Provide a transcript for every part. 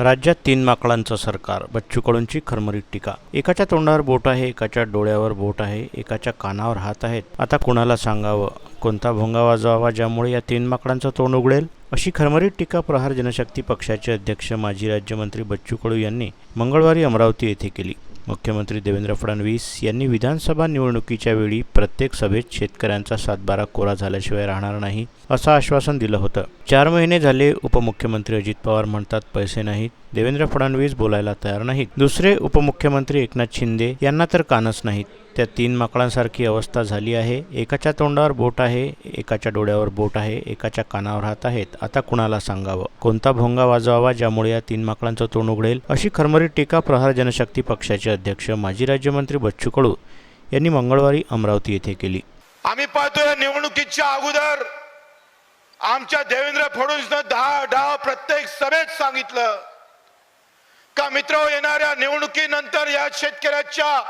राज्यात तीन माकडांचं सरकार बच्चू कडूंची खरमरीत टीका. एकाच्या तोंडावर बोट आहे एकाच्या डोळ्यावर बोट आहे एकाच्या कानावर हात आहेत. आता कुणाला सांगावं? कोणता भोंगा वाजवावा ज्यामुळे या तीन माकडांचं तोंड उघडेल? अशी खरमरीत टीका प्रहार जनशक्ती पक्षाचे अध्यक्ष माजी राज्यमंत्री बच्चू कडू यांनी मंगळवारी अमरावती येथे केली. मुख्यमंत्री देवेंद्र फडणवीस यांनी विधानसभा निवडणुकीच्या वेळी प्रत्येक सभेत शेतकऱ्यांचा सातबारा कोरा झाल्याशिवाय राहणार नाही असं आश्वासन दिलं होतं. चार महिने झाले उपमुख्यमंत्री अजित पवार म्हणतात पैसे नाहीत देवेंद्र फडणवीस बोलायला तयार नाहीत. दुसरे उपमुख्यमंत्री एकनाथ शिंदे यांना तर कानच नाहीत. त्या तीन माकडांसारखी अवस्था झाली आहे. एकाच्या तोंडावर बोट आहे एकाच्या डोळ्यावर बोट आहे एकाच्या कानावर हात आहेत. आता कुणाला सांगावं? कोणता भोंगा वाजवावा ज्यामुळे या तीन माकडांचं तोंड उघडेल? अशी खरमरीत टीका प्रहार जनशक्ती पक्षाचे अध्यक्ष माजी राज्यमंत्री बच्चू कडू यांनी मंगळवारी अमरावती येथे केली. आम्ही पाहतोय निवडणुकीच्या अगोदर आमच्या देवेंद्र फडणवीसनं दहा दहा प्रत्येक सभेत सांगितलं का मित्र येणाऱ्या निवडणुकीनंतर या शेतकऱ्याच्या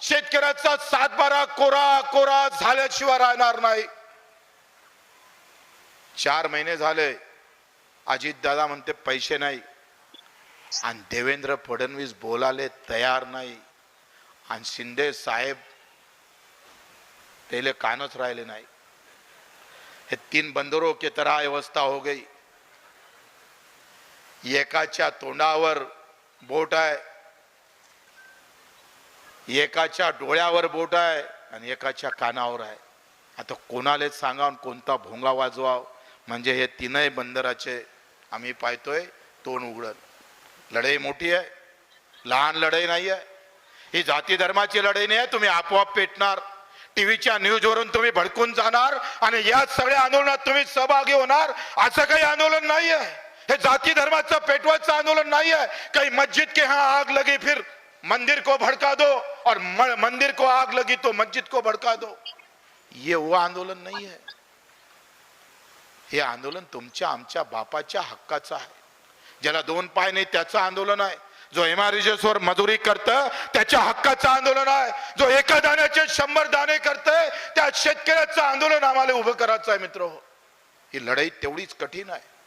शेतकऱ्याचा सातबारा कोरा कोरा झाल्याशिवाय राहणार नाही. चार महिने झाले. अजित दादा म्हणते पैसे नाही. आणि देवेंद्र फडणवीस बोलाले तयार नाही. आणि शिंदे साहेब त्याले कानच राहिले नाही. हे तीन बंदरों की तरह अवस्था हो गई. एकाच्या तोंडावर बोट आहे. एकाच्या डोळ्यावर बोट आहे आणि एकाच्या कानावर आहे. आता कोणालाच सांगा कोणता भोंगा वाजवाव. म्हणजे हे तीनही बंदराचे आम्ही पाहतोय तोंड उघडत. लढाई मोठी आहे. लहान लढाई नाही आहे ही जाती धर्माची लढाई नाही आहे. तुम्ही आपोआप पेटणार. टीव्हीच्या न्यूजवरून तुम्ही भडकून जाणार आणि या सगळ्या आंदोलनात तुम्ही सहभागी होणार. असं काही आंदोलन नाही आहे हे जाती धर्माचं पेटवायचं आंदोलन नाही आहे काही मस्जिद के हा आग लगी फिर मंदिर को भड़का दो और मंदिर को आग लगी तो मस्जिद को भड़का दो. ये वो आंदोलन नाही है हे आंदोलन तुमच्या आमच्या बापाच्या हक्काचं आहे. ज्याला दोन पाय नाही त्याचं आंदोलन आहे. जो एमआरजेसवर मजुरी करत त्याच्या हक्काचं आंदोलन आहे. जो एका दाण्याचे शंभर दाणे करतय त्या शेतकऱ्याचं आंदोलन आम्हाला उभं करायचं आहे मित्र. ही लढाई तेवढीच कठीण आहे.